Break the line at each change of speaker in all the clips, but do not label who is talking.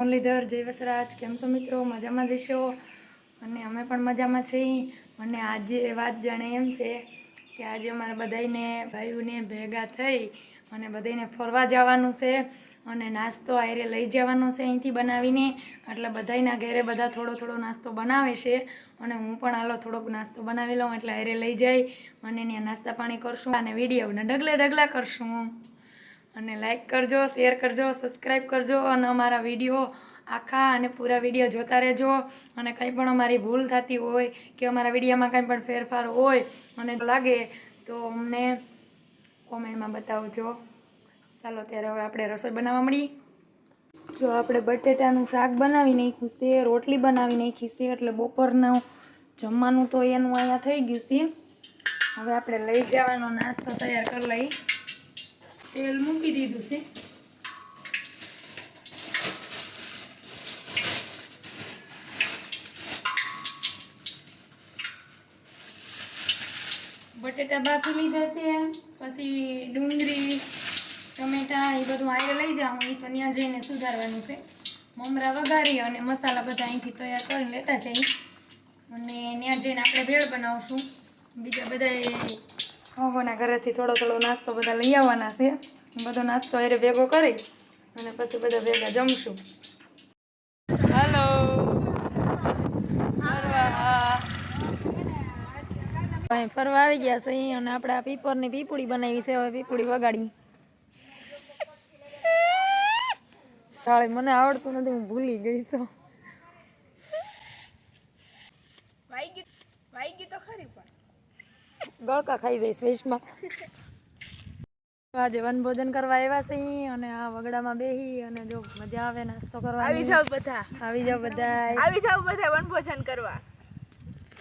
મુરલીધર જય વસરાજ કેમ છો મિત્રો? મજામાં જશો અને અમે પણ મજામાં છીએ અને આજે વાત જાણે એમ છે કે આજે અમારે બધાને ભાઈઓને ભેગા થઈ અને બધાને ફરવા જવાનું છે અને નાસ્તો આયરે લઈ જવાનો છે અહીંથી બનાવીને. એટલે બધાયના ઘરે બધા થોડો થોડો નાસ્તો બનાવે છે અને હું પણ હાલો થોડોક નાસ્તો બનાવી લઉં એટલે આયરે લઈ જાય અને ત્યાં નાસ્તા પાણી કરશું અને વિડીયોને ડગલે ડગલા કરશું. અને લાઈક કરજો શેર કરજો સબસ્ક્રાઈબ કરજો અને અમારા વીડિયો આખા અને પૂરા વીડિયો જોતા રહેજો. અને કંઈ પણ અમારી ભૂલ થતી હોય કે અમારા વિડીયોમાં કંઈ પણ ફેરફાર હોય અને લાગે તો અમને કોમેન્ટમાં બતાવજો. ચાલો, ત્યારે હવે આપણે રસોઈ બનાવવા મળી જો આપણે બટેટાનું શાક બનાવી નાખ્યું છે, રોટલી બનાવી નાખી છે, એટલે બપોરનું જમવાનું તો એનું અહીંયા થઈ ગયું છે. હવે આપણે લઈ જવાનો નાસ્તો તૈયાર કરી લઈ તેલ મૂકી દીધું છે બટેટા બાફી લીધા છે, પછી ડુંગળી, ટમેટા એ બધું આયરે લઈ જાઉં એ તો ત્યાં જઈને સુધારવાનું છે. મમરા વઘારી અને મસાલા બધા અહીંથી તૈયાર કરીને લેતા જઈ. અને ત્યાં જઈને આપણે ભેળ બનાવશું. બીજા બધા ઓગોના ઘરેથી થોડો થોડો નાસ્તો બધા લઈ આવવાના છે. બધો નાસ્તો હારે ભેગો કરી અને પછી બધા ભેગા જમશું. હલો. ફરવા. આવી ગયા છે અહીં અને આપણે આ પીપરની પીપુડી બનાવી છે. હવે પીપુડી વગાડી. સાળી મને આવડતું નથી, હું ભૂલી ગઈ છું.
વાઈગી ગયું તો ખરી.
ગળકા ખાઈ જઈશ વેશમાં. આજે વનભોજન કરવા આવ્યા છે અને આ વગડામાં બેહી અને જો મજા આવે નાસ્તો
કરવા
આવી
જાવ બધા.
આવી જાવ બધા
આવી જાવ બધા વનભોજન કરવા.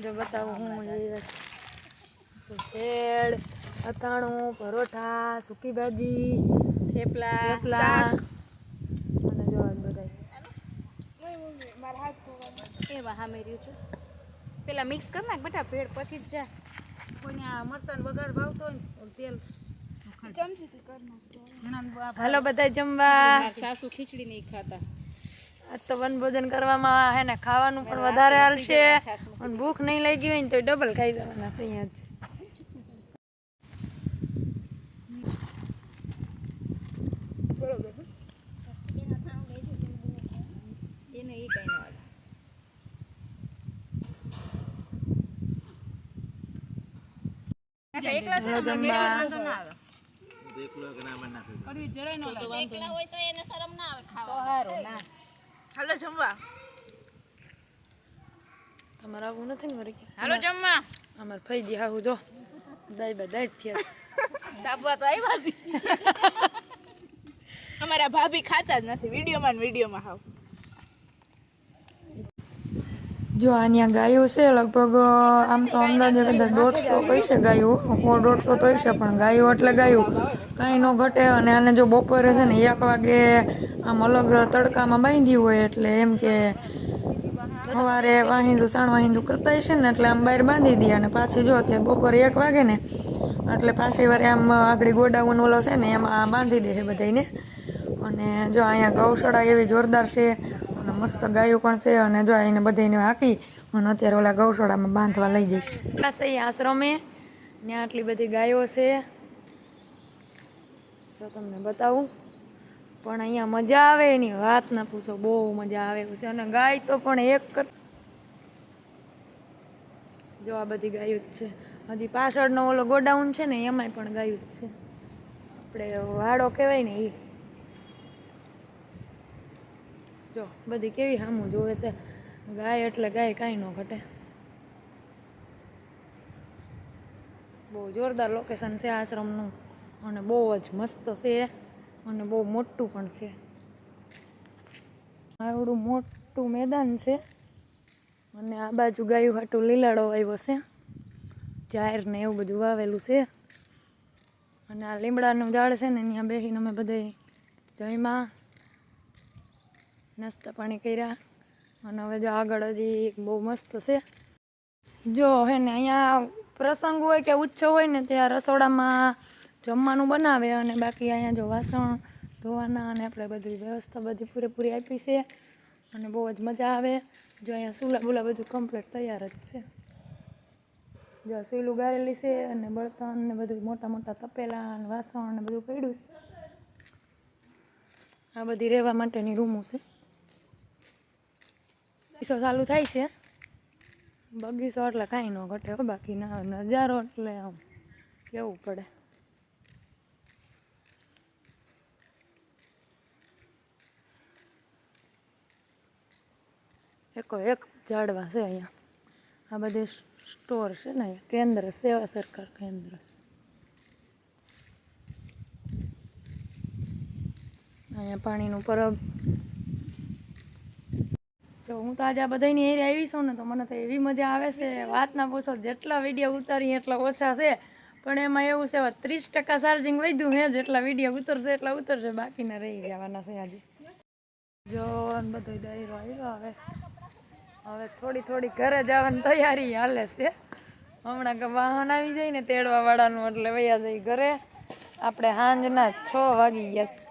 જો બતાવું હું ભેળ અથાણું પરોઠા સૂકી ભાજી
થેપલા
થેપલા. અને જો આ બધા
એવા હા મેર્યું છું? પેલા મિક્સ કર નાખ બેટા ભેળ પછી જ જા. કોઈને આ મરચાં વગર ભાવતો હોય ને તેલ
હાલો બધા જમવા.
સાસુ ખીચડી નહીં ખાતા.
આજ તો વનભોજન કરવામાં હે ને? ખાવાનું પણ વધારે હાલશે. અને ભૂખ નહીં લાગી હોય ને તો ડબલ ખાઈ જવાના છે અહીંયા જ
એને એ કઈ ન આવે
હાલો જમવા.
હાલો જમવા.
તમારે આવું નથી ને
હાલો જમવા.
અમારે ફઈજી હાહુ જો. દાઈ બા દાઈ થયા
તો આવ્યા છે.
અમારા ભાભી ખાતા જ નથી વિડીયોમાં ને વિડીયોમાં હાવ.
જો અહીંયા ગાયો છે, લગભગ, આમ તો અંદાજે કદાચ દોઢસો કહીશે ગાયું. સો દોઢસો તો હશે, પણ ગાયો એટલે ગાયું. કાંઈ ન ઘટે અને આને જો બપોરે છે ને એક વાગે આમ અલગ તડકામાં બાંધ્યું હોય એટલે એમ કે સવારે વાહિંદુ, સાણ વાહિંદુ કરતા હશે ને એટલે આમ બહાર બાંધી દે અને પાછી જો તે બપોરે એક વાગે ને એટલે પાછી વારે આમ આગળ ગોડાઉન ઓલો છે ને એમાં બાંધી દે છે બધાને અને જો અહીંયા ગૌશાળા એવી જોરદાર છે મસ્ત ગાયો પણ છે અને જો એને બધાને હાકી, અને અત્યારે ઓલા ગૌશાળામાં બાંધવા લઈ જઈશ. પાસે આશ્રમે, ત્યાં આટલી બધી ગાયો છે. તો તમને બતાવું. પણ અહીંયા મજા આવે, એની વાત ના પૂછો, બહુ મજા આવે એવું છે. અને ગાય તો પણ એક જો. આ બધી ગાયો જ છે. હજી પાછળનો ઓલો ગોડાઉન છે ને, એમાંય પણ ગાયું જ છે. આપણે વાડો કહેવાય ને એ જો, બધી કેવી સામું જોવે છે. ગાય એટલે ગાય કાંઈ ન ઘટે. બહુ જોરદાર લોકેશન છે આશ્રમનું. અને બહુ જ મસ્ત છે. અને બહુ મોટું પણ છે. આવડું મોટું મેદાન છે. અને આ બાજુ ગાયું હાટું લીલાડો આવ્યો છે. જાહેર ને એવું બધું વાવેલું છે. અને આ લીમડાનું ઝાડ છે ને ત્યાં બેસીને અમે બધા જઈમાં નાસ્તા પાણી કર્યા અને હવે જો આગળ હજી બહુ મસ્ત છે. જો હે ને અહીંયા પ્રસંગ હોય કે ઉત્સવ હોય ને ત્યાં રસોડામાં જમવાનું બનાવે અને બાકી અહીંયા જો વાસણ ધોવાના અને આપણે બધી વ્યવસ્થા બધી પૂરેપૂરી આપી છે અને બહુ જ મજા આવે. જો અહીંયા સુલા બુલા બધું કમ્પ્લીટ તૈયાર જ છે. જો સુઈલું ગારેલી છે અને બળતણ ને બધું મોટા મોટા તપેલા અને વાસણ ને બધું પડ્યું છે. આ બધી રહેવા માટેની રૂમો છે. બગીચો ચાલુ થાય છે. બગીચો એટલે કાંઈ ન ઘટે હો, બાકી ના નજારો એટલે આમ કેવું પડે. એકો એક ઝાડવા છે અહીંયા. આ બધી સ્ટોર છે ને અહીંયા કેન્દ્ર, સેવા સરકાર કેન્દ્ર અહીંયા પાણીનું પરબ. જો, હું તો આજે આ બધાની એરિયા આવી છું ને, તો મને તો એવી મજા આવે છે. વાત ના પૂછો, જેટલા વીડિયો ઉતારી એટલા ઓછા છે. પણ એમાં એવું છે ત્રીસ ટકા ચાર્જિંગ વધ્યું હે, જેટલા વીડિયો ઉતરશે એટલા ઉતરશે, બાકીના રહી જવાના છે આજે જો બધો દહીરો આવ્યો હવે. હવે થોડી થોડી ઘરે જવાની તૈયારી હાલે છે. હમણાં કે વાહન આવી જાય ને તેડવા વાળાનું એટલે વૈયા જઈ ઘરે. આપણે સાંજના છ વાગી ગયા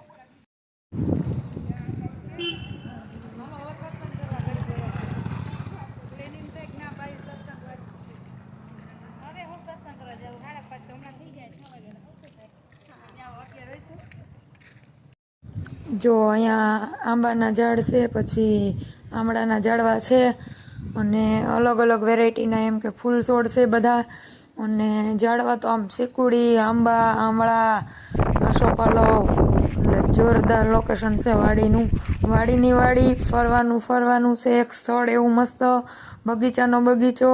જો અહીંયા આંબાના ઝાડ છે, પછી આમળાના ઝાડવા છે અને અલગ અલગ વેરાયટીના એમ કે ફૂલ છોડ છે બધા અને ઝાડવા તો આમ શીકુડી આંબા, આમળા આસોપાલો એટલે જોરદાર લોકેશન છે વાડીનું. વાડીની વાડી ફરવાનું ફરવાનું છે, એક સ્થળ એવું મસ્ત બગીચાનો બગીચો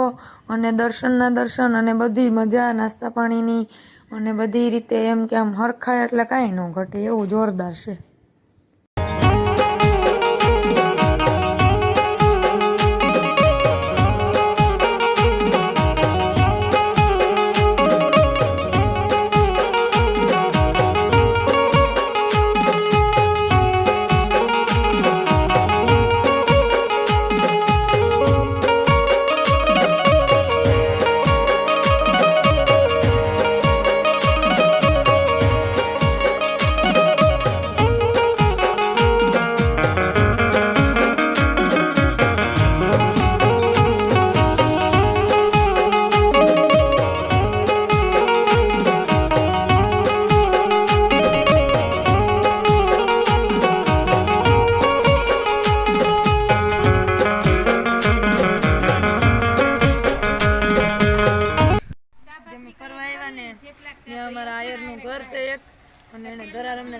અને દર્શનના દર્શન અને બધી મજા, નાસ્તા પાણીની અને બધી રીતે એમ કે આમ હરખાય એટલે કાંઈ ન ઘટે, એવું જોરદાર છે.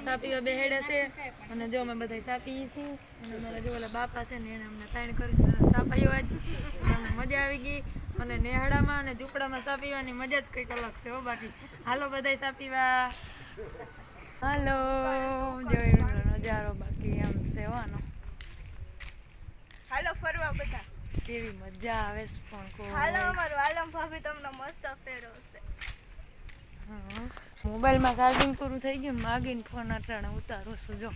ધરાર અમને સા પીવા છે. અને જો અમે બધા સાપી છીએ. અને અમારા જો ઓલા બાપા છે ને એને અમને તાણ કરીને સા પાયો આજ અમને મજા આવી ગઈ. અને નેહડામાં અને ઝૂંપડામાં સાપીવાની મજા જ કંઈક અલગ છે હો બાકી. હાલો બધા સાપીવા હાલો જો નજારો બાકી આમ છે હો
હાલો ફરવા બધા.
કેવી મજા આવે છે પણ
હાલો અમારું આલમ ભાભી તમને મસ્ત ફેરવશે.
મોબાઈલમાં ચાર્જિંગ શરૂ થઈ ગયું માગીને ફોન અટાણે ઉતારો છું જો.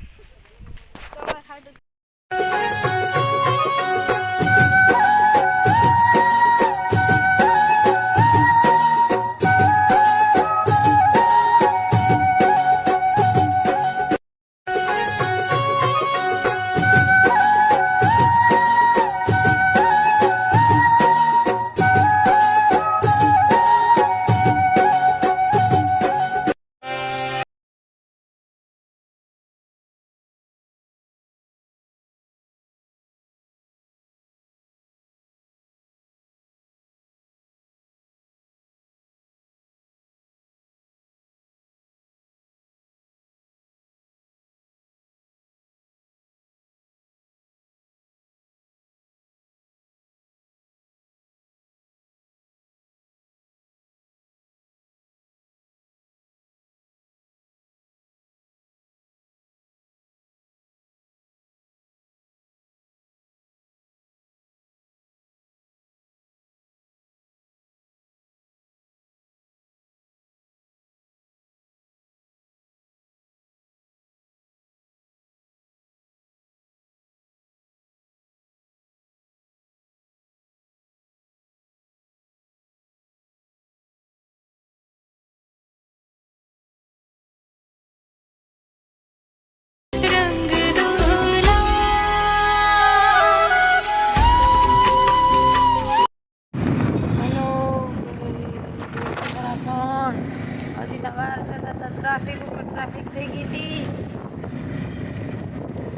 હતા ટ્રાફિક ઉપર ટ્રાફિક થઈ ગઈ હતી.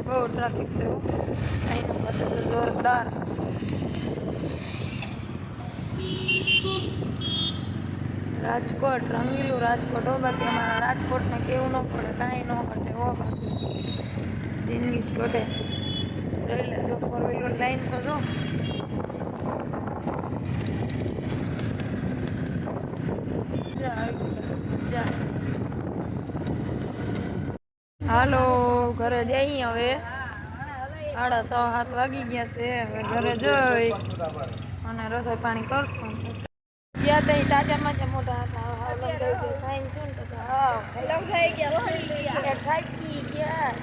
બહુ ટ્રાફિક છે અહીંનો બધો તો જોરદાર. રાજકોટ, રંગીલું રાજકોટ. હો બાકી અમારા રાજકોટને કેવું ન પડે, કાંઈ ન ઘટે હો બાકી. જિંદગી જ ઘટે. જોઈ લેજો ફોર વ્હીલર લાઈન તો જો. જાય હાલો ઘરે જઈએ હવે. સાડા છ સાત વાગી ગયા છે. હવે ઘરે જઈ અને રસોઈ પાણી કરશું. ગયા તો તાજા માજા મોટા હતા ખાઈને શું ને તો હાવ.
થઈ ગયા
થાકી ગયા.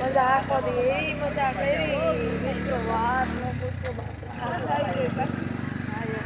મજા આખો દી એવી મજા કરી. વાત ન પૂછો બાપા. હા.